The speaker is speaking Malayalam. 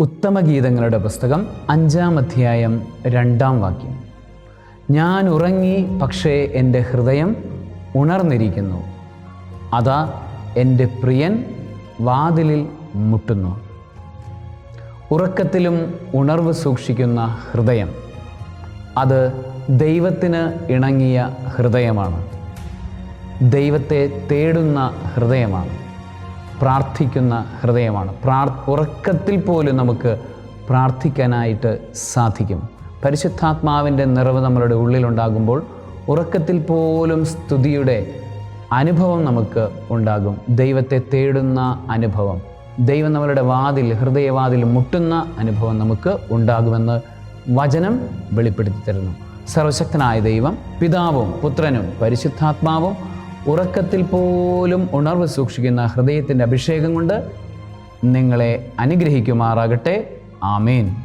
ഉത്തമഗീതങ്ങളുടെ പുസ്തകം അഞ്ചാം അധ്യായം രണ്ടാം വാക്യം. ഞാൻ ഉറങ്ങി പക്ഷേ എന്റെ ഹൃദയം ഉണർന്നിരിക്കുന്നു. അതാ എന്റെ പ്രിയൻ വാതിലിൽ മുട്ടുന്നു. ഉറക്കത്തിലും ഉണർവ് സൂക്ഷിക്കുന്ന ഹൃദയം. അത് ദൈവത്തിന് ഇണങ്ങിയ ഹൃദയമാണ്. ദൈവത്തെ തേടുന്ന ഹൃദയമാണ്. പ്രാർത്ഥിക്കുന്ന ഹൃദയമാണ്. പ്രാർ ഉറക്കത്തിൽ പോലും നമുക്ക് പ്രാർത്ഥിക്കാനായിട്ട് സാധിക്കും. പരിശുദ്ധാത്മാവിന്റെ നിറവ് നമ്മളുടെ ഉള്ളിലുണ്ടാകുമ്പോൾ ഉറക്കത്തിൽ പോലും സ്തുതിയുടെ അനുഭവം നമുക്ക് ഉണ്ടാകും. ദൈവത്തെ തേടുന്ന അനുഭവം ദൈവം നമ്മളുടെ വാതിൽ ഹൃദയവാതിൽ മുട്ടുന്ന അനുഭവം നമുക്ക് ഉണ്ടാകുമെന്ന് വചനം വെളിപ്പെടുത്തി തരുന്നു. സർവശക്തനായ ദൈവം പിതാവും പുത്രനും പരിശുദ്ധാത്മാവും ഉറക്കത്തിൽ പോലും ഉണർവ് സൂക്ഷിക്കുന്ന ഹൃദയത്തിന്റെ അഭിഷേകം കൊണ്ട് നിങ്ങളെ അനുഗ്രഹിക്കുമാറാകട്ടെ. ആമേൻ.